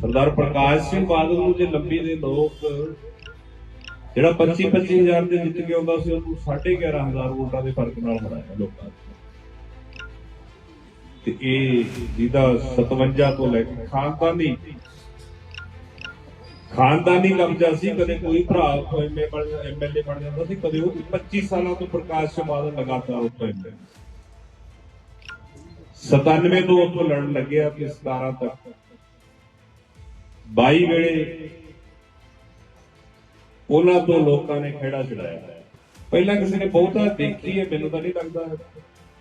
ਸਰਦਾਰ ਪ੍ਰਕਾਸ਼ ਸਿੰਘ ਬਾਦਲ ਨੂੰ ਜੇ ਲੰਬੀ ਦੇ ਲੋਕ, ਜਿਹੜਾ 25 25000 ਦੇ ਜਿੱਤ ਕੇ ਆਉਂਦਾ ਸੀ ਉਹਨੂੰ 11500 ਵੋਟਾਂ ਦੇ ਫ਼ਰਕ ਨਾਲ ਹਰਾਇਆ ਲੋਕਾਂ ਨੇ। ਤੇ ਇਹ ਜਿਹਦਾ 57 ਤੋਂ ਲੈ ਕੇ ਖਾਨਦਾਨੀ ਖਾਨਦਾਨੀ ਕਬਜ਼ਾ ਸੀ, ਕਦੇ ਕੋਈ ਭਰਾ ਐਮਐਲਏ ਬਣ ਐਮਐਲਏ ਬਣ ਜਾਂਦਾ ਸੀ, ਕਦੇ ਉਹ 25 ਸਾਲਾਂ ਤੋਂ ਪ੍ਰਕਾਸ਼ ਸਿੰਘ ਬਾਦਲ ਲਗਾਤਾਰ ਉੱਥੇ ਐਮਐਲਏ 97 ਤੋਂ ਉੱਥੋਂ ਲੜਨ ਲੱਗਿਆ ਕਿ 17 ਤੱਕ 22 ਵੇਲੇ ਉਹਨਾਂ ਤੋਂ ਲੋਕਾਂ ਨੇ ਖੇੜਾ ਛਡਾਇਆ ਪਹਿਲਾਂ ਕਿਸੇ ਨੇ ਬਹੁਤਾ ਦੇਖੀ ਹੈ, ਮੈਨੂੰ ਤਾਂ ਨਹੀਂ ਲੱਗਦਾ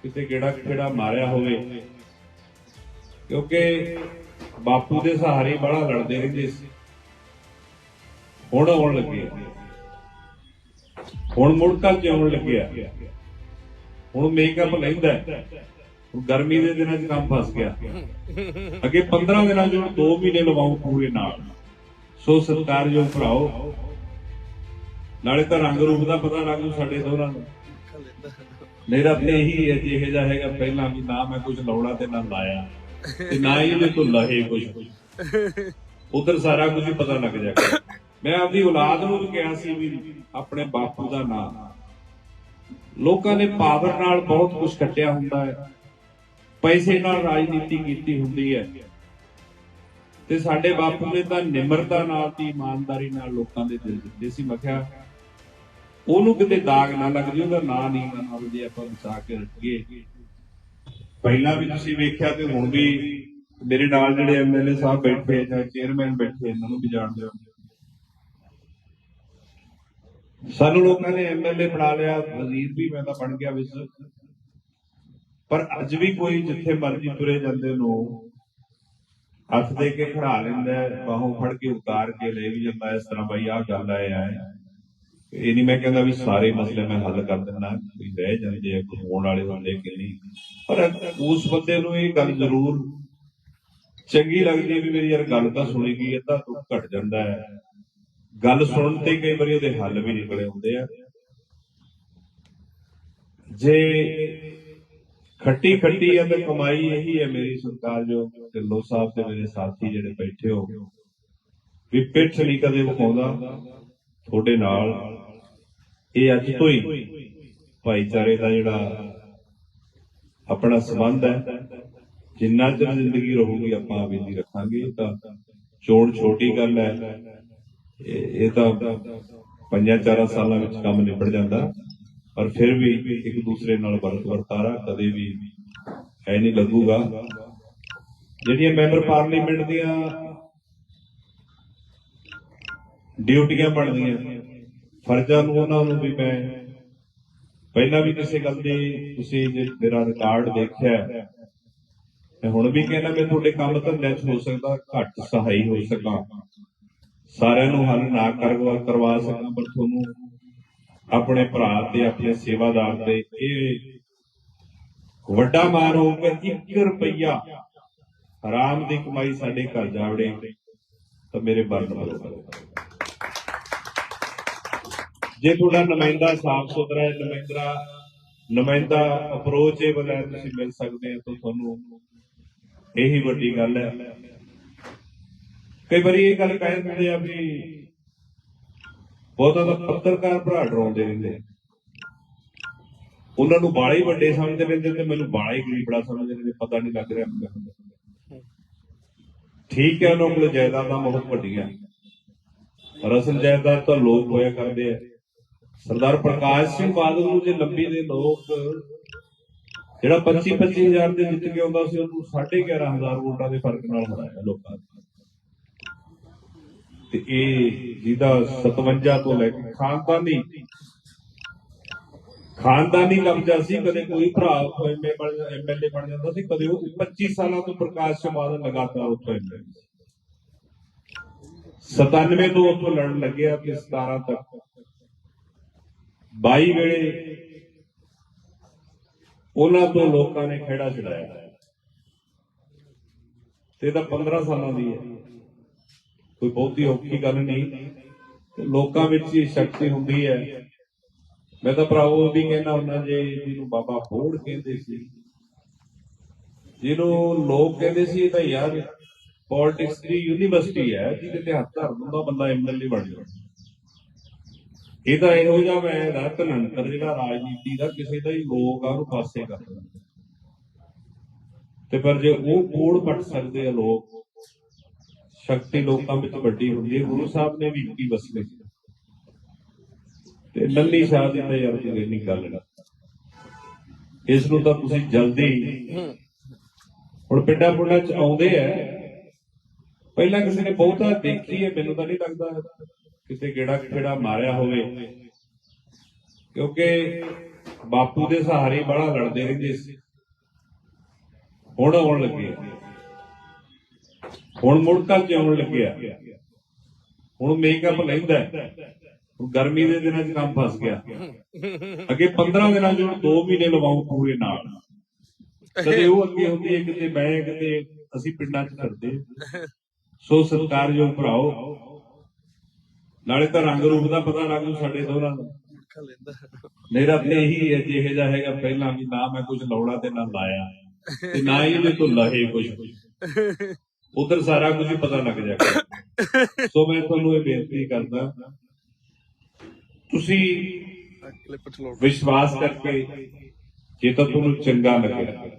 ਕਿਤੇ ਕਿਹੜਾ ਖੇੜਾ ਮਾਰਿਆ ਹੋਵੇ। ਕਿਉਂਕਿ ਬਾਪੂ ਦੇ ਸਹਾਰੇ ਬੜਾ ਲੜਦੇ ਰਹਿੰਦੇ ਸੀ। ਹੁਣ ਆਉਣ ਲੱਗੇ। ਹੁਣ ਮੁੜਕਾ ਜਿਉਣ ਲੱਗਿਆ? ਹੁਣ ਮੇਕਅਪ ਲੈਂਦਾ। ਹੈ। ਹੁਣ ਗਰਮੀ ਦੇ ਦਿਨਾਂ 'ਚ ਕੰਮ ਫਸ ਗਿਆ। ਅੱਗੇ 15 ਦਿਨਾਂ 'ਚ ਹੁਣ 2 ਮਹੀਨੇ ਲਵਾਉ ਪੂਰੇ ਨਾਲ। ਸੋ ਸਤਿਕਾਰਯੋਗ ਭਰਾਓ, ਨਾਲੇ ਤਾਂ ਰੰਗ ਰੂਪ ਦਾ ਪਤਾ ਲੱਗ ਜੂ ਸਾਡੇ ਦੋਨਾਂ ਨੂੰ। ਮੇਰਾ ਤੇ ਇਹੀ ਹੈ ਜਿਹੇ ਜਿਹਾ ਹੈਗਾ ਪਹਿਲਾਂ ਵੀ ਨਾ ਮੈਂ ਕੁਝ ਲਾਉਣਾ ਤੇ ਨਾ ਲਾਇਆ। ਤੇ ਨਾ ਹੀ ਇਹਦੇ ਤੋਂ ਲਹੇ ਕੁਝ। ਉਧਰ ਸਾਰਾ ਕੁਝ ਹੀ ਪਤਾ ਲੱਗ ਜਾਏਗਾ। ਮੈਂ ਆਪਦੀ ਔਲਾਦ ਨੂੰ ਵੀ ਕਿਹਾ ਸੀ ਵੀ ਆਪਣੇ ਬਾਪੂ ਦਾ ਨਾਮ ਲੋਕਾਂ ਨੇ ਪਾਵਰ ਨਾਲ ਬਹੁਤ ਕੁਝ ਕੱਟਿਆ ਹੁੰਦਾ ਹੈ। ਪੈਸੇ ਨਾਲ ਰਾਜਨੀਤੀ ਕੀਤੀ ਹੁੰਦੀ ਹੈ। ਤੇ ਸਾਡੇ ਬਾਪੂ ਨੇ ਤਾਂ ਨਿਮਰਤਾ ਨਾਲ ਤੇ ਇਮਾਨਦਾਰੀ ਨਾਲ ਲੋਕਾਂ ਦੇ ਦਿਲ ਜਿੱਤੇ ਸੀ। ਮੈਂ ਕਿਹਾ, ਉਹਨੂੰ ਕਿਤੇ ਦਾਗ ਨਾ ਲੱਗ ਜੇ ਉਹਦਾ ਨਾਂ ਨਹੀਂ ਨਾ ਜੇ ਆਪਾਂ ਬਚਾ ਕੇ ਰੱਖੀਏ। ਪਹਿਲਾਂ ਵੀ ਤੁਸੀਂ ਵੇਖਿਆ ਤੇ ਹੁਣ ਵੀ ਮੇਰੇ ਨਾਲ ਜਿਹੜੇ ਐਮਐਲਏ ਸਾਹਿਬ ਬੈਠੇ ਜਾਂ ਚੇਅਰਮੈਨ ਬੈਠੇ ਇਹਨਾਂ ਨੂੰ ਵੀ ਜਾਣਦੇ ਹੋ। ਸਾਨੂੰ ਲੋਕਾਂ ਨੇ ਐਮਐਲਏ ਬਣਾ ਲਿਆ, ਵਜ਼ੀਰ ਵੀ ਮੈਂ ਤਾਂ ਬਣ ਗਿਆ ਵਿੱਚ। ਪਰ ਅੱਜ ਵੀ ਕੋਈ ਜਿੱਥੇ ਮਰਜ਼ੀ ਤੁਰੇ ਜਾਂਦੇ ਨੂੰ ਹੱਥ ਦੇ ਕੇ ਖੜਾ ਲੈਂਦਾ ਬਾਹੋਂ ਫੜ ਕੇ ਉਤਾਰ ਕੇ ਲੈ ਵੀ ਜਾਂਦਾ ਇਸ ਤਰ੍ਹਾਂ ਬਈ ਆਹ ਗੱਲ ਆਏ ਆ। ਇਹ ਨਹੀਂ ਮੈਂ ਕਹਿੰਦਾ ਵੀ ਸਾਰੇ ਮਸਲੇ ਮੈਂ ਹੱਲ ਕਰ ਦਿੰਦਾ ਕੋਈ ਰਹਿ ਜਾਂਦੇ ਆ ਕੋਈ ਹੋਣ ਵਾਲੇ ਹੁੰਦੇ ਕਿ ਨਹੀਂ ਪਰ ਉਸ ਬੰਦੇ ਨੂੰ ਇਹ ਗੱਲ ਜ਼ਰੂਰ ਚੰਗੀ ਲੱਗਦੀ ਵੀ ਮੇਰੀ ਯਾਰ ਗੱਲ ਤਾਂ ਸੁਣੀ ਗਈ ਹੈ ਤਾਂ ਦੁੱਖ ਘਟ ਜਾਂਦਾ ਹੈ। ਗੱਲ ਸੁਣਨ ਤੇ ਕਈ ਵਾਰੀ ਉਹਦੇ ਹੱਲ ਵੀ ਨਿਕਲੇ ਹੁੰਦੇ ਆ। ਜੇ ਖੱਟੀ ਖੱਟੀ ਹੈ ਤਾਂ ਕਮਾਈ ਇਹੀ ਹੈ ਮੇਰੀ ਸਰਕਾਰ ਜੋ ਢਿੱਲੋਂ ਸਾਹਿਬ ਤੇ ਮੇਰੇ ਸਾਥੀ ਜਿਹੜੇ ਬੈਠੇ ਹੋ ਵੀ ਪਿੱਠ ਨਹੀਂ ਕਦੇ ਵਿਖਾਉਂਦਾ। ਤੁਹਾਡੇ ਨਾਲ ਇਹ ਅੱਜ ਤੋਂ ਹੀ ਭਾਈਚਾਰੇ ਦਾ ਜਿਹੜਾ ਆਪਣਾ ਸੰਬੰਧ ਹੈ ਜਿੰਨਾ ਚਿਰ ਜ਼ਿੰਦਗੀ ਰਹੂਗੀ ਆਪਾਂ ਆਵੇਦੀ ਰੱਖਾਂਗੇ। ਇਹ ਤਾਂ ਚੋਣ ਛੋਟੀ ਗੱਲ ਹੈ। ਇਹ ਇਹ ਤਾਂ ਪੰਜਾਂ ਚਾਰਾਂ ਸਾਲਾਂ ਵਿੱਚ ਕੰਮ ਨਿਬੜ ਜਾਂਦਾ। ਪਰ ਫਿਰ ਵੀ ਇੱਕ ਦੂਸਰੇ ਨਾਲ ਵਰਤ ਵਰਤਾਰਾ ਕਦੇ ਵੀ ਹੈ ਨਹੀਂ ਲੱਗੂਗਾ। ਜਿਹੜੀਆਂ ਮੈਂਬਰ ਪਾਰਲੀਮੈਂਟ ਦੀਆਂ ਡਿਊਟੀਆਂ ਬਣਦੀਆਂ ਫਰਜ਼ਾਂ ਨੂੰ ਉਹਨਾਂ ਨੂੰ ਵੀ ਮੈਂ ਪਹਿਲਾਂ ਵੀ ਕਿਸੇ ਗੱਲ ਦੀ ਤੁਸੀਂ ਜੇ ਮੇਰਾ ਰਿਕਾਰਡ ਦੇਖਿਆ ਹੈ, ਮੈਂ ਹੁਣ ਵੀ ਕਹਿੰਦਾ ਮੈਂ ਤੁਹਾਡੇ ਕੰਮ ਧੰਦਿਆਂ 'ਚ ਹੋ ਸਕਦਾ ਘੱਟ ਸਹਾਈ ਹੋ ਸਕਾਂ। ਸਾਰਿਆਂ ਨੂੰ ਹੱਲ ਨਾ ਕਰਵਾ ਕਰਵਾ ਸਕਾਂ ਪਰ ਤੁਹਾਨੂੰ ਆਪਣੇ ਭਰਾ ਤੇ ਆਪਣੇ ਸੇਵਾਦਾਰ ਤੇ ਇਹ ਵੱਡਾ ਮਾਣ ਹੋਊਗਾ 1 ਰੁਪਈਆ ਹਰਾਮ ਦੀ ਕਮਾਈ ਸਾਡੇ ਘਰ ਜਾਵੜੇ, ਤਾਂ ਮੇਰੇ ਬਰਨ ਬਰੋਬਰ ਜੇ ਤੁਹਾਡਾ ਨੁਮਾਇੰਦਾ ਸਾਫ਼ ਸੁਥਰਾ ਹੈ ਨੁਮਾਇੰਦਾ ਨੁਮਾਇੰਦਾ ਅਪਰੋਚੇਬਲ ਹੈ ਤੁਸੀਂ ਮਿਲ ਸਕਦੇ ਹੋ, ਤਾਂ ਤੁਹਾਨੂੰ ਇਹੀ ਵੱਡੀ ਗੱਲ ਹੈ। ਕਈ ਵਾਰੀ ਇਹ ਗੱਲ ਕਹਿ ਦਿੰਦੇ ਆ ਵੀ ਬਹੁਤਾ ਤਾਂ ਪੱਤਰਕਾਰ ਭਰਾ ਡਰਾਉਂਦੇ ਰਹਿੰਦੇ ਆ। ਉਹਨਾਂ ਨੂੰ ਬਾਲੇ ਹੀ ਵੱਡੇ ਸਮਝਦੇ ਰਹਿੰਦੇ ਤੇ ਮੈਨੂੰ ਬਾਲਾ ਹੀ ਗਰੀਬੜਾ ਸਮਝਦੇ ਰਹਿੰਦੇ ਪਤਾ ਨਹੀਂ ਲੱਗ ਰਿਹਾ ਮੈਨੂੰ ਠੀਕ ਹੈ ਉਹਨਾਂ ਕੋਲ ਜਾਇਦਾਦਾਂ ਬਹੁਤ ਵੱਡੀਆਂ। ਪਰ ਅਸਲ ਜਾਇਦਾਦ ਤਾਂ ਲੋਕ ਹੋਇਆ ਕਰਦੇ ਆ। ਸਰਦਾਰ ਪ੍ਰਕਾਸ਼ ਸਿੰਘ ਬਾਦਲ ਨੂੰ ਜੇ ਲੰਬੀ ਦੇ ਲੋਕ, ਜਿਹੜਾ 25 25000 ਦੇ ਜਿੱਤ ਕੇ ਆਉਂਦਾ ਸੀ, ਉਹਨੂੰ 11500 ਵੋਟਾਂ ਦੇ ਫ਼ਰਕ ਨਾਲ ਹਰਾਇਆ ਲੋਕਾਂ ਨੇ। ਤੇ ਇਹ ਜਿਹਦਾ 57 ਤੋਂ ਲੈ ਕੇ ਖਾਨਦਾਨੀ ਖਾਨਦਾਨੀ ਕਬਜ਼ਾ ਸੀ, ਕਦੇ ਕੋਈ ਭਰਾ ਐਮਐਲਏ ਬਣ ਐਮਐਲਏ ਬਣ ਜਾਂਦਾ ਸੀ, ਕਦੇ ਉਹ 25 ਸਾਲਾਂ ਤੋਂ ਪ੍ਰਕਾਸ਼ ਸਿੰਘ ਲਗਾਤਾਰ ਉੱਥੇ ਐਮਐਲਏ 97 ਤੋਂ ਉੱਥੋਂ ਲੜਨ ਲੱਗਿਆ ਤੇ 17 ਤੱਕ। 22 ਵੇਲੇ ਉਹਨਾਂ ਤੋਂ ਲੋਕਾਂ ਨੇ ਖੇੜਾ ਛਡਾਇਆ। ਤੇ ਇਹਦਾ ਤਾਂ 15 ਸਾਲਾਂ ਦੀ ਹੈ। ਕੋਈ ਬਹੁਤੀ ਔਖੀ ਗੱਲ ਨਹੀਂ। ਤੇ ਲੋਕਾਂ ਵਿੱਚ ਹੀ ਸ਼ਕਤੀ ਹੁੰਦੀ ਹੈ। ਮੈਂ ਤਾਂ ਭਰਾਵੋ ਵੀ ਕਹਿੰਦਾ ਹੁੰਦਾ ਜੇ ਜਿਹਨੂੰ ਬਾਬਾ ਬੋੜ ਕਹਿੰਦੇ ਸੀ। ਜਿਹਨੂੰ ਲੋਕ ਕਹਿੰਦੇ ਸੀ, ਇਹ ਤਾਂ ਯਾਰ ਪੋਲਿਟਿਕਸ ਦੀ ਯੂਨੀਵਰਸਿਟੀ ਹੈ, ਜਿਹਦੇ ਤੇ ਹੱਥ ਧਰ ਦਿੰਦਾ ਬੰਦਾ ਐਮਐਲਏ ਬਣ ਜਾਂਦਾ ਇਹ ਤਾਂ ਇਹੋ ਜਿਹਾ ਮੈਂ ਦਾ ਧਨੰਤਰ ਜਿਹੜਾ ਰਾਜਨੀਤੀ ਦਾ ਕਿਸੇ ਦਾ ਹੀ ਲੋਕ ਆ, ਉਹਨੂੰ ਪਾਸੇ ਕਰ ਦਿੰਦਾ। ਤੇ ਪਰ ਜੇ ਉਹ ਕੋੜ ਪੱਟ ਸਕਦੇ ਆ ਲੋਕ ਸ਼ਕਤੀ ਲੋਕਾਂ ਵਿੱਚ ਵੱਡੀ ਹੁੰਦੀ ਹੈ। ਗੁਰੂ ਸਾਹਿਬ ਨੇ ਵੀ ਕੀ ਵਸਲੇ? ਤੇ ਲੱਲੀ ਸ਼ਾਹ ਦੀ ਤਾਂ ਯਾਰ ਕੋਈ ਨਹੀਂ ਗੱਲ ਨਾ ਇਸ ਨੂੰ ਤਾਂ ਤੁਸੀਂ ਜਲਦੀ ਹੁਣ ਪਿੰਡਾਂ ਪੁੰਡਾਂ ਚ ਆਉਂਦੇ ਆ। ਪਹਿਲਾਂ ਕਿਸੇ ਨੇ ਬਹੁਤਾ ਦੇਖੀ ਹੈ, ਮੈਨੂੰ ਤਾਂ ਨਹੀਂ ਲੱਗਦਾ ਕਿਸੇ ਗੇੜਾ ਕਿਹੜਾ ਮਾਰਿਆ ਹੋਵੇ। ਕਿਉਂਕਿ ਬਾਪੂ ਦੇ ਸਹਾਰੇ ਬੜਾ ਲੜਦੇ ਰਹਿੰਦੇ ਸੀ। ਹੁਣ ਆਉਣ ਲੱਗੇ ਹੁਣ ਮੁੜ ਚ ਆਉਣ ਲੱਗਿਆ? ਹੁਣ ਮੇਕਅਪ ਲੈਂਦਾ ਹੁਣ ਗਰਮੀ ਦੇ ਦਿਨਾਂ 'ਚ ਕੰਮ ਫਸ ਗਿਆ। ਅੱਗੇ 15 ਦਿਨਾਂ 'ਚ 2 ਮਹੀਨੇ ਲਵਾਉ ਪੂਰੇ ਨਾਲ। ਕਦੇ ਉਹ ਅੱਗੇ ਹੁੰਦੀ ਹੈ, ਕਿਤੇ ਮੈਂ ਕਿਤੇ ਅਸੀਂ ਪਿੰਡਾਂ 'ਚ ਕਰਦੇ ਸੋ ਸਤਿਕਾਰਯੋਗ ਭਰਾਓ, ਨਾਲੇ ਤਾਂ ਰੰਗ ਰੂਪ ਦਾ ਪਤਾ ਲੱਗੂ ਸਾਡੇ ਦੋਨਾਂ ਦਾ। ਮੇਰਾ ਤੇ ਇਹੀ ਹੈ, ਜਿਹੇ ਜਿਹਾ ਹੈਗਾ ਪਹਿਲਾਂ ਵੀ ਨਾ ਮੈਂ ਕੁਝ ਲਾਉਣਾ ਤੇ ਨਾ ਲਾਇਆ। ਤੇ ਨਾ ਹੀ ਇਹਦੇ ਤੋਂ ਲਹੇ ਕੁਝ ਉਧਰ ਸਾਰਾ ਕੁਝ ਪਤਾ ਲੱਗ ਜਾਏਗਾ ਸੋ ਮੈਂ ਤੁਹਾਨੂੰ ਇਹ ਬੇਨਤੀ ਕਰਦਾ, ਤੁਸੀਂ ਵਿਸ਼ਵਾਸ ਕਰਕੇ ਜੇ ਤਾਂ ਤੁਹਾਨੂੰ ਚੰਗਾ ਲੱਗਿਆ।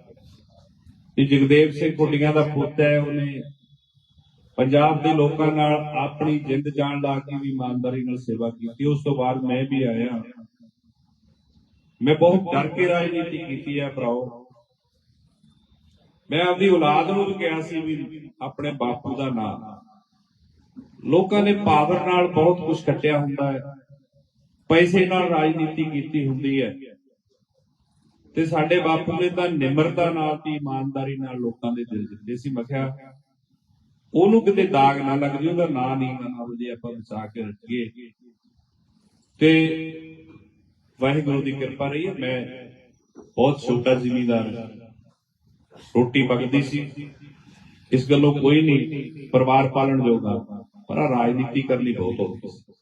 ਇਹ ਜਗਦੇਵ ਸਿੰਘ ਕੁੰਡੀਆਂ ਦਾ ਪੁੱਤ ਹੈ, ਉਹਨੇ ਪੰਜਾਬ ਦੇ ਲੋਕਾਂ ਨਾਲ ਆਪਣੀ ਜਿੰਦ ਜਾਨ ਲਾ ਕੇ ਵੀ ਇਮਾਨਦਾਰੀ ਨਾਲ ਸੇਵਾ ਕੀਤੀ। ਉਸ ਤੋਂ ਬਾਅਦ ਮੈਂ ਵੀ ਆਇਆ। ਮੈਂ ਬਹੁਤ ਡਰ ਕੇ ਰਾਜਨੀਤੀ ਕੀਤੀ ਹੈ, ਭਰਾਓ। ਮੈਂ ਆਪਣੀ ਔਲਾਦ ਨੂੰ ਵੀ ਕਿਹਾ ਸੀ ਵੀ ਆਪਣੇ ਬਾਪੂ ਦਾ ਨਾਮ ਲੋਕਾਂ ਨੇ ਪਾਵਰ ਨਾਲ ਬਹੁਤ ਕੁਝ ਕੱਟਿਆ ਹੁੰਦਾ ਹੈ। ਪੈਸੇ ਨਾਲ ਰਾਜਨੀਤੀ ਕੀਤੀ ਹੁੰਦੀ ਹੈ। ਤੇ ਸਾਡੇ ਬਾਪੂ ਨੇ ਤਾਂ ਨਿਮਰਤਾ ਨਾਲ ਤੇ ਇਮਾਨਦਾਰੀ ਨਾਲ ਲੋਕਾਂ ਦੇ ਦਿਲ ਜਿੱਤੇ ਸੀ। ਮੈਂ ਕਿਹਾ, ਉਹਨੂੰ ਕਿਤੇ ਦਾਗ ਨਾ ਲੱਗ ਜੇ ਉਹਦਾ ਨਾਂ ਨਹੀਂ ਨਾ ਜੇ ਆਪਾਂ ਬਚਾ ਕੇ ਰੱਖੀਏ। ਤੇ ਵਾਹਿਗੁਰੂ ਦੀ ਕਿਰਪਾ ਰਹੀ ਹੈ। ਮੈਂ ਬਹੁਤ ਛੋਟਾ ਜ਼ਿਮੀਦਾਰ ਹਾਂ। ਰੋਟੀ ਪੱਕਦੀ ਸੀ। ਇਸ ਗੱਲੋਂ ਕੋਈ ਨਹੀਂ, ਪਰਿਵਾਰ ਪਾਲਣ ਜੋਗਾ, ਪਰ ਆਹ ਰਾਜਨੀਤੀ ਕਰਨੀ ਬਹੁਤ ਔਖੀ ਸੀ।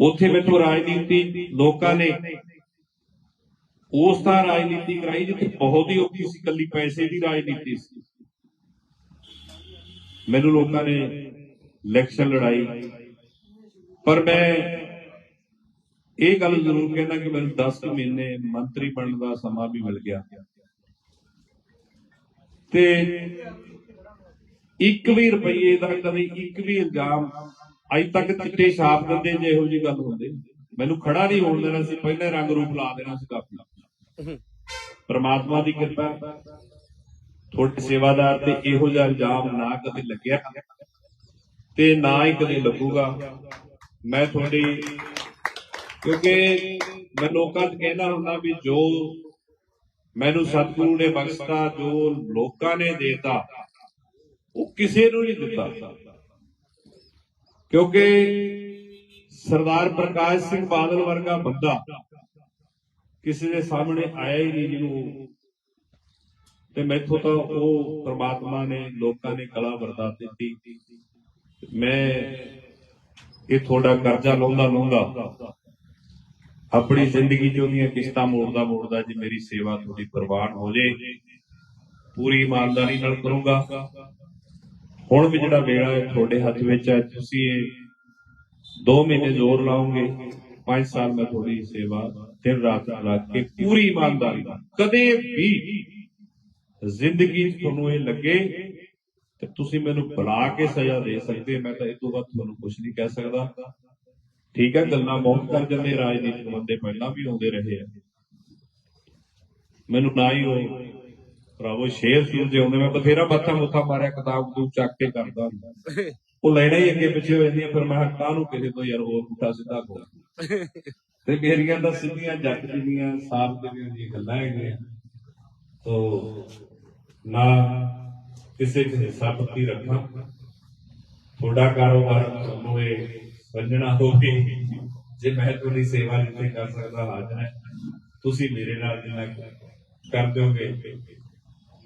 ਉੱਥੇ ਮੈਨੂੰ ਰਾਜਨੀਤੀ ਲੋਕਾਂ ਨੇ ਉਸ ਤਾਂ ਰਾਜਨੀਤੀ ਕਰਾਈ ਜਿੱਥੇ ਬਹੁਤ ਹੀ ਔਖੀ ਸੀ ਕੱਲੀ ਪੈਸੇ ਦੀ ਰਾਜਨੀਤੀ ਸੀ। ਮੈਨੂੰ ਲੋਕਾਂ ਨੇ ਇਲੈਕਸ਼ਨ ਲੜਾਈ। ਪਰ ਮੈਂ ਇਹ ਗੱਲ ਜ਼ਰੂਰ ਕਹਿੰਦਾ ਕਿ ਮੈਨੂੰ 10 ਮਹੀਨੇ ਮੰਤਰੀ ਬਣਨ ਦਾ ਸਮਾਂ ਵੀ ਮਿਲ ਗਿਆ। ਤੇ ਇੱਕ ਵੀ ਰੁਪਈਏ ਦਾ ਕਦੇ ਇੱਕ ਵੀ ਇਲਜ਼ਾਮ ਅੱਜ ਤੱਕ ਚਿੱਟੇ ਛਾਪ ਦਿੰਦੇ ਜੇ ਇਹੋ ਜੀ ਗੱਲ ਹੁੰਦੀ। ਮੈਨੂੰ ਖੜਾ ਨਹੀਂ ਹੋਣ ਦੇਣਾ ਸੀ ਪਹਿਲੇ ਰੰਗ ਰੂਪ ਲਾ ਦੇਣਾ ਸੀ ਕਾਫੀ ਪ੍ਰਮਾਤਮਾ ਦੀ ਕਿਰਪਾ ਤੁਹਾਡੇ ਸੇਵਾਦਾਰ ਤੇ ਇਹੋ ਜਿਹਾ ਇਲਜ਼ਾਮ ਨਾ ਕਦੇ ਲੱਗਿਆ ਤੇ ਨਾ ਹੀ ਕਦੇ ਲੱਗੂਗਾ। ਮੈਂ ਤੁਹਾਡੀ ਕਿਉਂਕਿ ਮੈਂ ਲੋਕਾਂ ਨੂੰ ਕਹਿੰਦਾ ਹੁੰਦਾ ਵੀ ਜੋ ਮੈਨੂੰ ਸਤਿਗੁਰੂ ਨੇ ਬਖਸ਼ਤਾ, ਜੋ ਲੋਕਾਂ ਨੇ ਦੇਤਾ, ਉਹ ਕਿਸੇ ਨੂੰ ਨਹੀਂ ਦਿੱਤਾ। ਕਿਉਂਕਿ ਸਰਦਾਰ ਪ੍ਰਕਾਸ਼ ਸਿੰਘ ਬਾਦਲ ਵਰਗਾ ਬੰਦਾ ਕਿਸੇ ਦੇ ਸਾਹਮਣੇ ਆਇਆ ਹੀ ਨਹੀਂ ਜਿਹਨੂੰ ਤੇ ਮੈਥੋਂ ਤਾਂ ਉਹ ਪ੍ਰਮਾਤਮਾ ਨੇ, ਲੋਕਾਂ ਨੇ ਕਲਾ ਵਰਦਾ ਦਿੱਤੀ। ਮੈਂ ਇਹ ਤੁਹਾਡਾ ਕਰਜ਼ਾ ਲਾਉਂਦਾ ਲਾਉਂਦਾ ਆਪਣੀ ਜ਼ਿੰਦਗੀ ਚੋਂ ਦੀਆਂ ਕਿਸ਼ਤਾਂ ਮੋੜਦਾ ਮੋੜਦਾ ਜੇ ਮੇਰੀ ਸੇਵਾ ਤੁਹਾਡੀ ਪ੍ਰਵਾਨ ਹੋ ਜੇ। ਪੂਰੀ ਇਮਾਨਦਾਰੀ ਨਾਲ ਕਰੂੰਗਾ। ਹੁਣ ਵੀ ਜਿਹੜਾ ਵੇਲਾ ਹੈ ਤੁਹਾਡੇ ਹੱਥ ਵਿੱਚ ਹੈ, ਤੁਸੀਂ ਇਹ 2 ਮਹੀਨੇ ਜ਼ੋਰ ਲਾਓਗੇ 5 ਸਾਲ ਮੈਂ ਤੁਹਾਡੀ ਸੇਵਾ ਦਿਨ ਰਾਤ ਲੱਗ ਕੇ ਪੂਰੀ ਇਮਾਨਦਾਰੀ ਨਾਲ, ਕਦੇ ਵੀ ਜ਼ਿੰਦਗੀ 'ਚ ਤੁਹਾਨੂੰ ਇਹ ਲੱਗੇ ਤੇ ਤੁਸੀਂ ਮੈਨੂੰ ਬੁਲਾ ਕੇ ਸਜ਼ਾ ਦੇ ਸਕਦੇ, ਮੈਂ ਤਾਂ ਇਹ ਤੋਂ ਵੱਧ ਤੁਹਾਨੂੰ ਕੁਝ ਨਹੀਂ ਕਹਿ ਸਕਦਾ। ਠੀਕ ਹੈ, ਗੱਲਾਂ ਬਹੁਤ ਕਰ ਜਾਂਦੇ, ਰਾਜਨੀਤਿਕ ਬੰਦੇ ਪਹਿਲਾਂ ਵੀ ਆਉਂਦੇ ਰਹੇ ਆ। ਮੈਨੂੰ ਨਾ ਹੀ ਉਹ ਭਰਾਵੋ ਸ਼ੇਰ ਸੂਰ ਜੇ ਹੁੰਦੇ ਮੈਂ ਬਥੇਰਾ ਮੱਥਾ ਮੁੱਥਾ ਮਾਰਿਆ, ਕਿਤਾਬ ਨੂੰ ਚੱਕ ਕੇ ਕਰਦਾ ਉਹ ਲੈਣਾ ਹੀ ਅੱਗੇ ਪਿੱਛੇ ਹੋ ਜਾਂਦੀਆਂ, ਫਿਰ ਮੈਂ ਕਾਹਨੂੰ ਕਿਸੇ ਤੋਂ ਯਾਰ ਹੋਰ ਪੁੱਠਾ ਸਿੱਧਾ ਕੋ ਤੇ ਮੇਰੀਆਂ ਤਾਂ ਸਿੱਧੀਆਂ ਜੱਟ ਦੀਆਂ ਸਾਫ਼ ਦੀਆਂ ਦੀਆਂ ਗੱਲਾਂ ਹੈਗੀਆਂ। ਤੋ ਨਾ ਕਿਸੇ ਚ ਹਿੱਸਾ ਪੱਤੀ ਰੱਖਾਂ। ਤੁਹਾਡਾ ਕਾਰੋਬਾਰ ਤੁਹਾਨੂੰ ਇਹ ਸਮਝਣਾ ਹੋਵੇ। ਜੇ ਮੈਂ ਤੁਹਾਡੀ ਸੇਵਾ ਜਿੱਥੇ ਕਰ ਸਕਦਾ, ਹਾਜ਼ਰ ਹੈ। ਤੁਸੀਂ ਮੇਰੇ ਨਾਲ ਜਿੰਨਾ ਕਰ ਦਿਓਗੇ,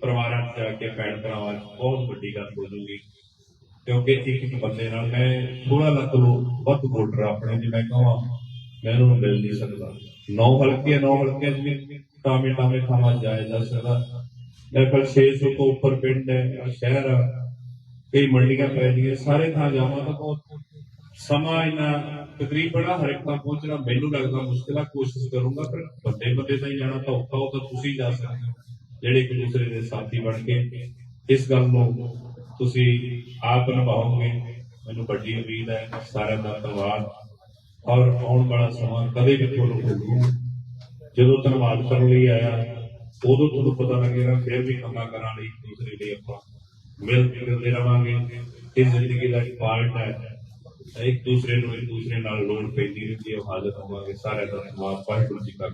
ਪਰਿਵਾਰਾਂ 'ਚ ਜਾ ਕੇ ਭੈਣ ਭਰਾਵਾਂ 'ਚ ਬਹੁਤ ਵੱਡੀ ਗੱਲ ਹੋ ਜੂਗੀ ਕਿਉਂਕਿ ਇੱਕ ਇੱਕ ਬੰਦੇ ਨਾਲ ਮੈਂ 16 ਲੱਖ ਤੋਂ ਵੱਧ ਵੋਟਰ ਆਪਣੇ ਜੇ ਮੈਂ ਕਹਾਂ, ਮੈਂ ਉਹਨੂੰ ਮਿਲ ਨਹੀਂ ਸਕਦਾ। ਨੌ ਹਲਕੇ ਨੌ ਹਲਕੇ 'ਚ ਵੀ ਟਾਵੇਂ ਟਾਵੇਂ ਥਾਵਾਂ ਜਾਇਆ ਜਾ ਸਕਦਾ। ਮੇਰੇ ਕੋਲ 600 ਤੋਂ ਉੱਪਰ ਪਿੰਡ ਹੈ ਸ਼ਹਿਰ ਆ। ਕਈ ਮੰਡੀਆਂ ਪੈ ਗਈਆਂ ਸਾਰੇ ਥਾਂ ਜਾਵਾਂ ਤਾਂ ਬਹੁਤ ਸਮਾਂ ਇਨਾ ਤਕਰੀਬਨ ਹਰ ਇੱਕ ਥਾਂ ਪਹੁੰਚਣਾ ਮੈਨੂੰ ਲੱਗਦਾ ਮੁਸ਼ਕਿਲ ਆ, ਕੋਸ਼ਿਸ਼ ਕਰੂੰਗਾ, ਪਰ ਬੰਦੇ ਬੰਦੇ ਤਾਂ ਹੀ ਜਾਣਾ ਤਾਂ ਔਖਾ ਉਹ ਤਾਂ ਤੁਸੀਂ ਜਾ ਸਕਦੇ ਹੋ, ਜਿਹੜੇ ਇੱਕ ਦੂਸਰੇ ਦੇ ਸਾਥੀ ਬਣ ਕੇ। ਇਸ ਗੱਲ ਨੂੰ ਤੁਸੀਂ ਆਪ ਨਿਭਾਓਗੇ। ਮੈਨੂੰ ਵੱਡੀ ਉਮੀਦ ਹੈ ਸਾਰਿਆਂ ਦਾ ਧੰਨਵਾਦ। ਔਰ ਆਉਣ ਵਾਲਾ ਸਮਾਂ ਕਦੇ ਵੀ ਤੁਹਾਨੂੰ ਭੁੱਲੂ ਜਦੋਂ ਧੰਨਵਾਦ ਕਰਨ ਲਈ ਆਇਆ, ਉਦੋਂ ਤੁਹਾਨੂੰ ਪਤਾ ਲੱਗੇਗਾ, ਫਿਰ ਵੀ ਕੰਮਾਂ ਕਰਾਂ ਲਈ ਇੱਕ ਦੂਸਰੇ ਲਈ ਆਪਾਂ ਮਿਲ ਜੁਲਦੇ ਰਵਾਂਗੇ। ਇਹ ਜ਼ਿੰਦਗੀ ਦਾ ਇੱਕ ਪਾਰਟ ਹੈ। ਇੱਕ ਦੂਸਰੇ ਨੂੰ ਇੱਕ ਦੂਸਰੇ ਨਾਲ ਲੋੜ ਪੈਂਦੀ ਰਹਿੰਦੀ ਹੈ, ਉਹ ਹਾਜ਼ਰ ਹੋਵਾਂਗੇ, ਸਾਰਿਆਂ ਦਾ ਧੰਨਵਾਦ ਵਾਹਿਗੁਰੂ ਜੀ ਕਾ